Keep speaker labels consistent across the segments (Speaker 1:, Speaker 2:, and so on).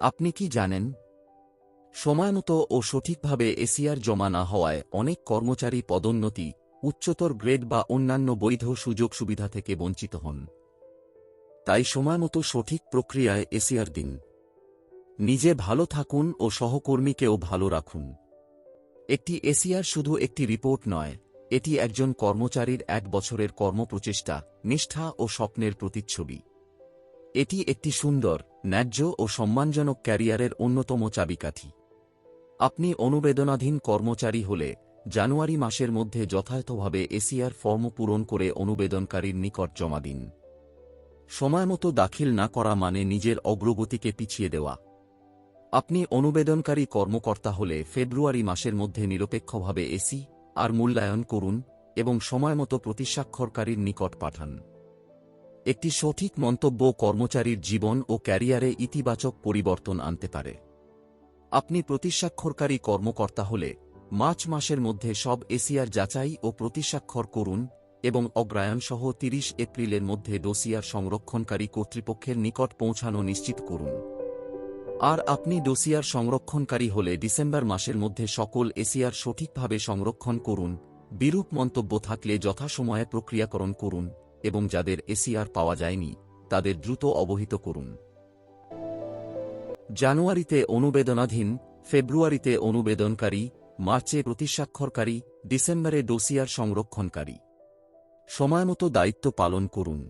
Speaker 1: আপনি কি জানেন? সময়মতো ও সঠিকভাবে এসিআর জমা না হওয়ায় অনেক কর্মচারী পদোন্নতি, উচ্চতর গ্রেড বা অন্যান্য বৈধ সুযোগ সুবিধা থেকে বঞ্চিত হন। তাই সময়মতো সঠিক প্রক্রিয়ায় এসিআর দিন। নিজে ভালো থাকুন ও সহকর্মীকেও ভালো রাখুন। একটি এসিআর শুধু একটি রিপোর্ট নয়, এটি একজন কর্মচারীর এক বছরের কর্মপ্রচেষ্টা, নিষ্ঠা ও স্বপ্নের প্রতিচ্ছবি। এটি একটি সুন্দর, ন্যায্য ও সম্মানজনক ক্যারিয়ারের অন্যতম চাবিকাঠি। আপনি অনুবেদনাধীন কর্মচারী হলে জানুয়ারি মাসের মধ্যে যথাযথভাবে এসিআর ফর্ম পূরণ করে অনুবেদনকারীর নিকট জমা দিন। সময়মতো দাখিল না করা মানে নিজের অগ্রগতিকে পিছিয়ে দেওয়া। আপনি অনুবেদনকারী কর্মকর্তা হলে ফেব্রুয়ারি মাসের মধ্যে নিরপেক্ষভাবে এসি আর মূল্যায়ন করুন এবং সময়মতো প্রতিস্বাক্ষরকারীর নিকট পাঠান। একটি সঠিক মন্তব্য কর্মচারীর জীবন ও ক্যারিয়ারে ইতিবাচক পরিবর্তন আনতে পারে। আপনি প্রতিস্বাক্ষরকারী কর্মকর্তা হলে মার্চ মাসের মধ্যে সব এসিআর যাচাই ও প্রতিস্বাক্ষর করুন এবং অগ্রায়ণসহ তিরিশ এপ্রিলের মধ্যে ডোসিয়ার সংরক্ষণকারী কর্তৃপক্ষের নিকট পৌঁছানো নিশ্চিত করুন। আর আপনি ডোসিয়ার সংরক্ষণকারী হলে ডিসেম্বর মাসের মধ্যে সকল এসিআর সঠিকভাবে সংরক্ষণ করুন, বিরূপ মন্তব্য থাকলে যথাসময়ে প্রক্রিয়াকরণ করুন। এবং যাদের এসিআর পাওয়া যায়নি, তাদের দ্রুত অবহিত করুন। জানুয়ারিতে অনুবেদনাধীন, ফেব্রুয়ারিতে অনুবেদনকারী, মার্চে প্রতিস্বাক্ষরকারী, ডিসেম্বরে ডোসিয়ার সংরক্ষণকারী। সময়মতো দায়িত্ব পালন করুন।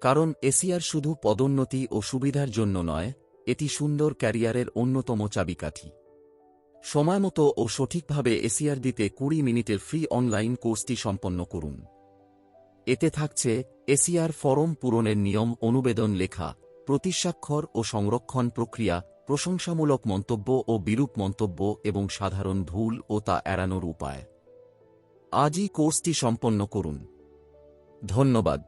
Speaker 1: কারণ এসিআর শুধু পদোন্নতি ও সুবিধার জন্য নয়, এটি সুন্দর ক্যারিয়ারের অন্যতম চাবিকাঠি। সময়মতো ও সঠিকভাবে এসিআর দিতে কুড়ি মিনিটের ফ্রি অনলাইন কোর্সটি সম্পন্ন করুন। এতে থাকছে এসিআর ফরম পূরণের নিয়ম, অনুবেদন লেখা, প্রতিস্বাক্ষর ও সংরক্ষণ প্রক্রিয়া, প্রশংসামূলক মন্তব্য ও বিরূপ মন্তব্য এবং সাধারণ ভুল ও তা এড়ানোর উপায়। আজই কোর্সটি সম্পন্ন করুন। ধন্যবাদ।